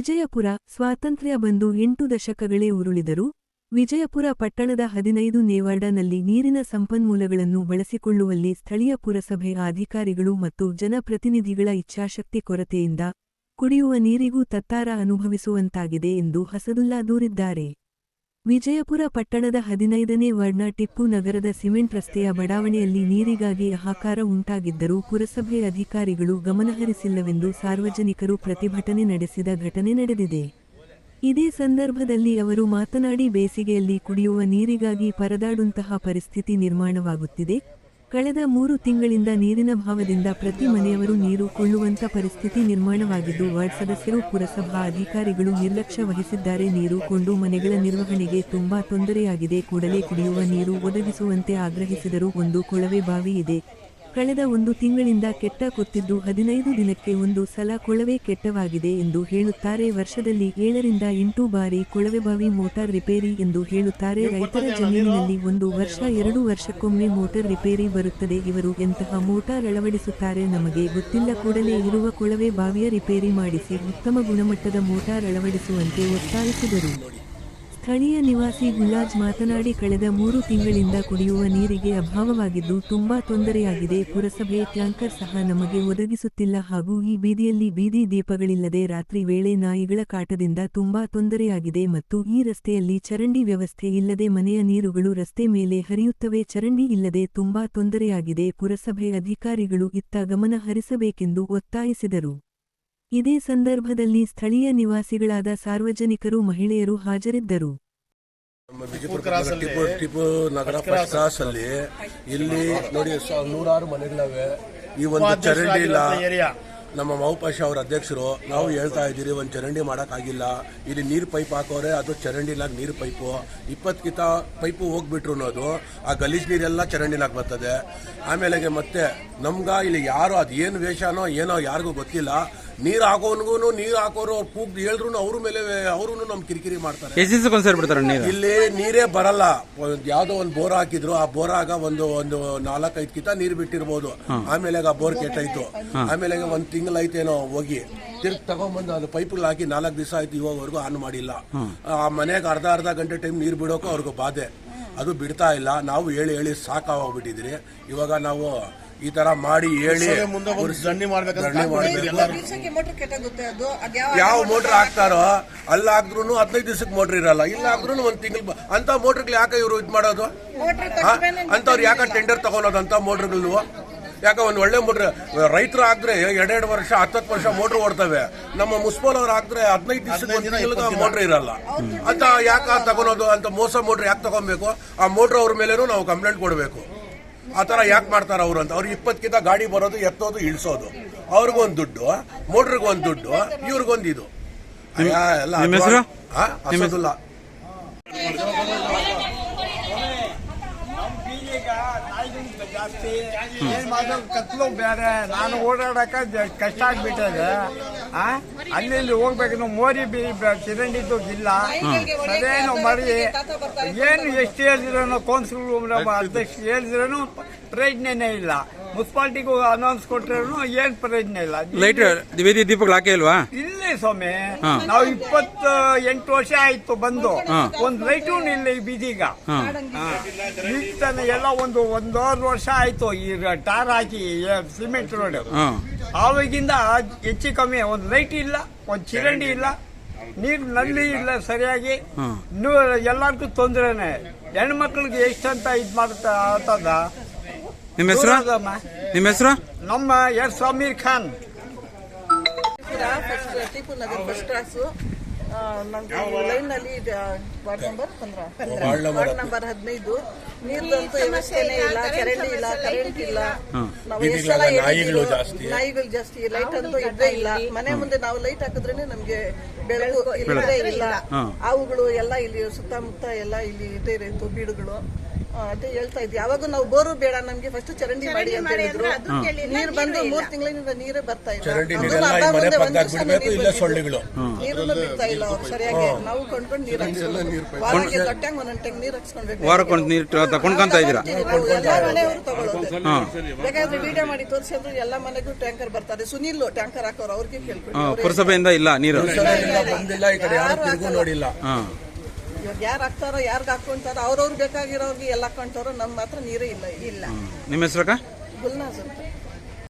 ವಿಜಯಪುರ ಸ್ವಾತಂತ್ರ್ಯ ಬಂದು ಎಂಟು ದಶಕಗಳೇ ಉರುಳಿದರು, ವಿಜಯಪುರ ಪಟ್ಟಣದ ಹದಿನೈದು ನೇವಾರ್ಡನಲ್ಲಿ ನೀರಿನ ಸಂಪನ್ಮೂಲಗಳನ್ನು ಬಳಸಿಕೊಳ್ಳುವಲ್ಲಿ ಸ್ಥಳೀಯ ಪುರಸಭೆ ಅಧಿಕಾರಿಗಳು ಮತ್ತು ಜನಪ್ರತಿನಿಧಿಗಳ ಇಚ್ಛಾಶಕ್ತಿ ಕೊರತೆಯಿಂದ ಕುಡಿಯುವ ನೀರಿಗೂ ತತ್ತಾರ ಅನುಭವಿಸುವಂತಾಗಿದೆ ಎಂದು ಹಸದುಲ್ಲಾ ದೂರಿದ್ದಾರೆ. ವಿಜಯಪುರ ಪಟ್ಟಣದ ಹದಿನೈದನೇ ವಾರ್ಡ್ನ ಟಿಪ್ಪು ನಗರದ ಸಿಮೆಂಟ್ ರಸ್ತೆಯ ಬಡಾವಣೆಯಲ್ಲಿ ನೀರಿಗಾಗಿ ಹಾಕಾರ ಉಂಟಾಗಿದ್ದರೂ ಪುರಸಭೆ ಅಧಿಕಾರಿಗಳು ಗಮನಹರಿಸಿಲ್ಲವೆಂದು ಸಾರ್ವಜನಿಕರು ಪ್ರತಿಭಟನೆ ನಡೆಸಿದ ಘಟನೆ ನಡೆದಿದೆ. ಇದೇ ಸಂದರ್ಭದಲ್ಲಿ ಅವರು ಮಾತನಾಡಿ ಬೇಸಿಗೆಯಲ್ಲಿ ಕುಡಿಯುವ ನೀರಿಗಾಗಿ ಪರದಾಡುವಂತಹ ಪರಿಸ್ಥಿತಿ ನಿರ್ಮಾಣವಾಗುತ್ತಿದೆ. ಕಳೆದ ಮೂರು ತಿಂಗಳಿಂದ ನೀರಿನ ಭಾವದಿಂದ ಪ್ರತಿ ಮನೆಯವರು ನೀರು ಕೊಳ್ಳುವಂತ ಪರಿಸ್ಥಿತಿ ನಿರ್ಮಾಣವಾಗಿದ್ದು, ವಾರ್ಡ್ ಸದಸ್ಯರು ಪುರಸಭಾ ಅಧಿಕಾರಿಗಳು ನಿರ್ಲಕ್ಷ್ಯ ವಹಿಸಿದ್ದಾರೆ. ನೀರು ಕೊಂಡು ಮನೆಗಳ ನಿರ್ವಹಣೆಗೆ ತುಂಬಾ ತೊಂದರೆಯಾಗಿದೆ. ಕೂಡಲೇ ಕುಡಿಯುವ ನೀರು ಒದಗಿಸುವಂತೆ ಆಗ್ರಹಿಸಿದರು. ಒಂದು ಕೊಳವೆ ಬಾವಿ ಇದೆ. ಕಳೆದ ಒಂದು ತಿಂಗಳಿಂದ ಕೆಟ್ಟ ಕೊತ್ತಿದ್ದು ಹದಿನೈದು ದಿನಕ್ಕೆ ಒಂದು ಸಲ ಕೊಳವೆ ಕೆಟ್ಟವಾಗಿದೆ ಎಂದು ಹೇಳುತ್ತಾರೆ. ವರ್ಷದಲ್ಲಿ ಏಳರಿಂದ ಎಂಟು ಬಾರಿ ಕೊಳವೆಬಾವಿ ಮೋಟಾರ್ ರಿಪೇರಿ ಎಂದು ಹೇಳುತ್ತಾರೆ. ರೈತರ ಜಮೀನಿನಲ್ಲಿ ಒಂದು ವರ್ಷ ಎರಡು ವರ್ಷಕ್ಕೊಮ್ಮೆ ಮೋಟಾರ್ ರಿಪೇರಿ ಬರುತ್ತದೆ. ಇವರು ಎಂತಹ ಮೋಟಾರ್ ಅಳವಡಿಸುತ್ತಾರೆ ನಮಗೆ ಗೊತ್ತಿಲ್ಲ. ಕೂಡಲೇ ಇರುವ ಕೊಳವೆ ಬಾವಿಯ ರಿಪೇರಿ ಮಾಡಿಸಿ ಉತ್ತಮ ಗುಣಮಟ್ಟದ ಮೋಟಾರ್ ಅಳವಡಿಸುವಂತೆ ಒತ್ತಾಯಿಸಿದರು. ಸ್ಥಳೀಯ ನಿವಾಸಿ ಗುಲಾಜ್ ಮಾತನಾಡಿ ಕಳೆದ ಮೂರು ತಿಂಗಳಿಂದ ಕುಡಿಯುವ ನೀರಿಗೆ ಅಭಾವವಾಗಿದ್ದು ತುಂಬಾ ತೊಂದರೆಯಾಗಿದೆ. ಪುರಸಭೆ ಟ್ಯಾಂಕರ್ ಸಹ ನಮಗೆ ಒದಗಿಸುತ್ತಿಲ್ಲ ಹಾಗೂ ಈ ಬೀದಿಯಲ್ಲಿ ಬೀದಿ ದೀಪಗಳಿಲ್ಲದೆ ರಾತ್ರಿ ವೇಳೆ ನಾಯಿಗಳ ಕಾಟದಿಂದ ತುಂಬಾ ತೊಂದರೆಯಾಗಿದೆ ಮತ್ತು ಈ ರಸ್ತೆಯಲ್ಲಿ ಚರಂಡಿ ವ್ಯವಸ್ಥೆ ಇಲ್ಲದೆ ಮನೆಯ ನೀರುಗಳು ರಸ್ತೆ ಮೇಲೆ ಹರಿಯುತ್ತವೆ. ಚರಂಡಿ ಇಲ್ಲದೆ ತುಂಬಾ ತೊಂದರೆಯಾಗಿದೆ. ಪುರಸಭೆ ಅಧಿಕಾರಿಗಳು ಇತ್ತ ಗಮನ ಹರಿಸಬೇಕೆಂದು ಒತ್ತಾಯಿಸಿದರು. ಇದೇ ಸಂದರ್ಭದಲ್ಲಿ ಸ್ಥಳೀಯ ನಿವಾಸಿಗಳಾದ ಸಾರ್ವಜನಿಕರು ಮಹಿಳೆಯರು ಹಾಜರಿದ್ದರು. ನಮ್ಮ ವಿಜಯಪುರ ಪಟ್ಟಣದ ಟಿಪ್ಪು ಟಿಪ್ಪು ನಗರ ಫಸ್ಟ್ ಅಲ್ಲಿ ಇಲ್ಲಿ ನೋಡಿ ಸ- ನೂರಾರು ಮನೆಗಳವೆ. ಈ ಒಂದು ಚರಂಡಿ ಇಲ್ಲ. ನಮ್ಮ ಮೌಪಾಶ ಅವರ ಅಧ್ಯಕ್ಷರು ನಾವು ಹೇಳ್ತಾ ಇದ್ದೀರಿ ಒಂದು ಚರಂಡಿ ಆಗಿಲ್ಲ ಇಲ್ಲಿ ನೀರು ಪೈಪ್ ಹಾಕೋರೆ ಅದು ಚರಂಡಿ ಇಲ್ಲ ನೀರು ಪೈಪು. ಇಪ್ಪತ್ತು ಕಿತ ಪೈಪು ಹೋಗ್ಬಿಟ್ರು ಅದು. ಆ ಗಲೀಜ್ ನೀರೆಲ್ಲ ಚರಂಡಿಲಾಗ ಬರ್ತದೆ. ಆಮೇಲೆ ಮತ್ತೆ ನಮ್ಗ ಇಲ್ಲಿ ಯಾರು ಅದು ಏನು ವೇಷನೋ ಏನೋ ಯಾರಿಗೂ ಗೊತ್ತಿಲ್ಲ. ನೀರು ಹಾಕೋನ್ಗೂ ನೀರು ಹಾಕೋರು ಅವ್ರು ಕೂಗ್ ಹೇಳಿದ್ರು ಅವ್ರ ಮೇಲೆ ಅವರು ನಮ್ ಕಿರಿಕಿರಿ ಮಾಡ್ತಾರೆ. ಎಷ್ಟು ದಿವಸಕ್ಕೆ ಒಂದ್ಸರಿ ಬಿಡ್ತಾರ ನೀರು? ಇಲ್ಲಿ ನೀರೇ ಬರಲ್ಲ. ಒಂದ್ ಯಾವ್ದೋ ಒಂದು ಬೋರ್ ಹಾಕಿದ್ರು ಆ ಬೋರ್ ಆಗ ಒಂದು ಒಂದು ನಾಲ್ಕೈದು ಕಿತ ನೀರ್ ಬಿಟ್ಟಿರ್ಬೋದು. ಆಮೇಲೆ ಆ ಬೋರ್ ಕೆಟ್ಟಾಯ್ತು. ಆಮೇಲೆ ಒಂದ್ ತಿಂಗಳಾಯ್ತೇನೋ ಹೋಗಿ ತಿರ್ಗಿ ತಗೊಂಡ್ಬಂದು ಅದು ಪೈಪ್ಗಳು ಹಾಕಿ ನಾಲ್ಕು ದಿವಸ ಆಯ್ತು ಇವಾಗವರೆಗೂ ಆನ್ ಮಾಡಿಲ್ಲ. ಆ ಮನೆಗೆ ಅರ್ಧ ಅರ್ಧ ಗಂಟೆ ಟೈಮ್ ನೀರ್ ಬಿಡೋಕೆ ಅವ್ರಿಗೂ ಬಾಧೆ. ಅದು ಬಿಡ್ತಾ ಇಲ್ಲ. ನಾವು ಹೇಳಿ ಹೇಳಿ ಸಾಕಾಗೋಗ್ಬಿಟ್ಟಿದ್ರಿ ಇವಾಗ ನಾವು ಈ ತರ ಮಾಡಿ ಹೇಳಿ ಮುಂದೆ ಒಂದು ದಂಡಿ ದಂಡಿ ಮಾಡ್ಬೇಕು. ಯಾವ ಮೋಟರ್ ಹಾಕ್ತಾರೋ? ಅಲ್ಲಿ ಹಾಕಿದ್ರು ಹದಿನೈದು ದಿವಸಕ್ಕೆ ಮೋಟರ್ ಇರಲ್ಲ. ಇಲ್ಲ ಹಾಕಿದ್ರು ಒಂದ್ ತಿಂಗಳು ಅಂತ ಮೋಟರ್ಗಳು ಯಾಕೆ ಇವರು ಇದು ಮಾಡೋದು? ಆ? ಅಂತವ್ರು ಯಾಕೆ ಟೆಂಡರ್ ತಗೊಳೋದಂತ ಮೋಟರ್ಗಳು ಯಾಕೆ ಒಂದು ಒಳ್ಳೆ ಮೋಟ್ರ್ ರೈತರು ಹಾಕಿದ್ರೆ ಎರಡೆರಡು ವರ್ಷ ಹತ್ತತ್ತು ವರ್ಷ ಮೋಟ್ರ್ ಓಡ್ತವೆ. ನಮ್ಮ ಮುನ್ಸಿಪಲ್ ಅವ್ರು ಹಾಕಿದ್ರೆ ಹದಿನೈದು ದಿವಸಕ್ಕೆ ಒಂದ್ ತಿಂಗಳಿಗೆ ಮೋಟ್ರ್ ಇರಲ್ಲ. ಅಂತ ಯಾಕೆ ತಗೊಳೋದು? ಅಂತ ಮೋಸ ಮೋಟ್ರ್ ಯಾಕೆ ತಗೊಬೇಕು? ಆ ಮೋಟ್ರ್ ಅವ್ರ ಮೇಲೆ ನಾವು ಕಂಪ್ಲೇಂಟ್ ಕೊಡಬೇಕು. ಆ ಥರ ಯಾಕೆ ಮಾಡ್ತಾರೆ ಅವರು ಅಂತ? ಅವ್ರು ಇಪ್ಪತ್ತಕ್ಕಿಂತ ಗಾಡಿ ಬರೋದು ಎತ್ತೋದು ಇಳಿಸೋದು. ಅವ್ರಿಗೊಂದು ದುಡ್ಡು ಮೋಟ್ರಿಗೊಂದು ದುಡ್ಡು ಇವ್ರಿಗೊಂದು ಇದು. ಎಲ್ಲ ನಿಮ್ಮ ಹೆಸರು? ಆ, ಅಸದುಲ್ಲಾ. ಜಾಸ್ತಿ. ಏನ್ ಮಾಡೋದು? ಕತ್ಲು ಬೇರೆ. ನಾನು ಓಡಾಡಕ ಕಷ್ಟ ಆಗ್ಬಿಟ್ಟಿದೆ. ಅಲ್ಲಿ ಹೋಗ್ಬೇಕು. ನಾವು ಮೋರಿ ಚರಂಡಿದ್ದು ಇಲ್ಲ. ಅದೇನು ಮರಿ. ಏನು ಎಷ್ಟು ಹೇಳಿದ್ರೂ ಕೌನ್ಸಿಲ್ ಅಧ್ಯಕ್ಷ ಹೇಳಿದ್ರೂ ಪ್ರಯೋಜನನೇ ಇಲ್ಲ. ಮುನ್ಸಿಪಾಲ್ಟಿಗೂ ಅನೌನ್ಸ್ ಕೊಟ್ಟರು ಏನ್ ಪ್ರಯೋಜನ ಇಲ್ಲ. ಲೈಟ್ ಬೀದಿ ದೀಪಗಳು ಹಾಕೇ ಇಲ್ವಾ? ಇಲ್ಲೇ ಸ್ವಾಮಿ. ನಾವು ಇಪ್ಪತ್ತ ಎಂಟು ವರ್ಷ ಆಯ್ತು ಬಂದು. ಒಂದ್ ಲೈಟು ಇಲ್ಲ ಈ ಬೀದಿಗ. ಈಗ ತಾನೇ ಎಲ್ಲ ಒಂದು ಒಂದೂವರೆ ವರ್ಷ ಆಯ್ತು ಈ ಟಾರ್ ಹಾಕಿ ಸಿಮೆಂಟ್ ರೋಡ್. ಆವಾಗಿಂದ ಹೆಚ್ಚು ಕಮ್ಮಿ ಒಂದು ಲೈಟ್ ಇಲ್ಲ ಒಂದು ಚಿರಂಡಿ ಇಲ್ಲ ನೀರು ನಲ್ಲಿ ಇಲ್ಲ ಸರಿಯಾಗಿ. ಇನ್ನು ಎಲ್ಲರಿಗೂ ತೊಂದರೆನೆ. ಹೆಣ್ಮಕ್ಳಿಗೆ ಎಷ್ಟಂತ ಇದ್ ಮಾಡ್ತಾ ಆತದ? ನಿಮ್ಮ ಹೆಸರು. ನಿಮ್ಮ ಹೆಸರು? ನಮ್ಮ S Sameer Khan. Nagar first line ward number ward number ಹದಿನೈದು. ನೀರ್ದಂತೂ ವ್ಯವಸ್ಥೆನೇ ಇಲ್ಲ ಚರಂಡಿ ಇಲ್ಲ ಕರೆಂಟ್ ಇಲ್ಲ. ನಾವು ಎಷ್ಟ್ ಸಲ ಬೀದಿಗಳಲ್ಲಿ ನಾಯಿಗಳು ಹೇಳಿದ್ದೀವೋ, ಜಾಸ್ತಿ. ನಾಯಿಗಳು ಜಾಸ್ತಿ ಲೈಟ್ ಅಂತೂ ಇದ್ದೇ ಇಲ್ಲ. ಮನೆ ಮುಂದೆ ನಾವು ಲೈಟ್ ಹಾಕಿದ್ರೇನೆ ನಮ್ಗೆ ಬೆಳಕು ಇಲ್ಲದೇ ಇಲ್ಲ. ಅವುಗಳು ಎಲ್ಲ ಇಲ್ಲಿ ಸುತ್ತಮುತ್ತ ಎಲ್ಲ ಇಲ್ಲಿ ಇದೇ ಇರೋದು ಬೀಡುಗಳು. ಅದೇ ಹೇಳ್ತಾ ಇದ್ವಿ ಯಾವಾಗ ನಾವು ಬೋರು ಬೇಡ ನಮ್ಗೆ ಫಸ್ಟ್ ಚರಂಡಿ ಮಾಡಿ ಅಂತ ಹೇಳಿದ್ರು. ನೀರ್ ಬಂದು ಮೂರ್ ತಿಂಗಳಿಂದ ನೀರೇ ಬರ್ತಾ ಇಲ್ಲ. ನೀರನ್ನು ಬಿಡ್ತಾ ಅವ್ರು ಸರಿಯಾಗಿ ನಾವು ಕೊಂಡ್ಕೊಂಡು ನೀರು ಹಾಕ್ಸ್ಕೊಂಡು ದೊಡ್ಡಂಗ್ ಒಂದೊಂದ್ ಟೆಂಗ್ ನೀರ್ ಹಾಕ್ಸ್ಕೊಳ್ಬೇಕು ವಾರಕ್ಕೊಂದು ನೀರು ಕೊಂಡ್ಕೊಂತ ಇದ್ದೀರಾ? ನಾವು ಎಲ್ಲ ಮನೆಯವರು ತಗೊಳ್ಳೋದು. ಹಾಂ ವಿಡಿಯೋ ಮಾಡಿ ತೋರಿಸಿದ್ರು ಎಲ್ಲ ಮನೆಗೂ ಟ್ಯಾಂಕರ್ ಬರ್ತಾರೆ. ಸುನಿಲ್ ಟ್ಯಾಂಕರ್ ಹಾಕೋರು ಅವ್ರಿಗೆ ಕೇಳ್ಕೊಂಡು. ಪುರಸಭೆಯಿಂದ ಇಲ್ಲ ನೀರು. ಇಲ್ಲ, ಬಂದಿಲ್ಲ ಈ ಕಡೆ ಯಾರು ತಿರುಗೂ ನೋಡಿಲ್ಲ. ಇವಾಗ ಯಾರು ಹಾಕ್ತಾರೋ ಯಾರಿಗೆ ಹಾಕೊಂತಾರೋ ಅವ್ರವ್ರು ಬೇಕಾಗಿರೋರ್ಗೆ ಎಲ್ಲ ಹಾಕೊಂತಾರೋ ನಮ್ ಮಾತ್ರ ನೀರೇ ಇಲ್ಲ ಇಲ್ಲ. ನಿಮ್ಮ ಹೆಸರು ಗುಲ್ನಾಸ್ ಅಂತ.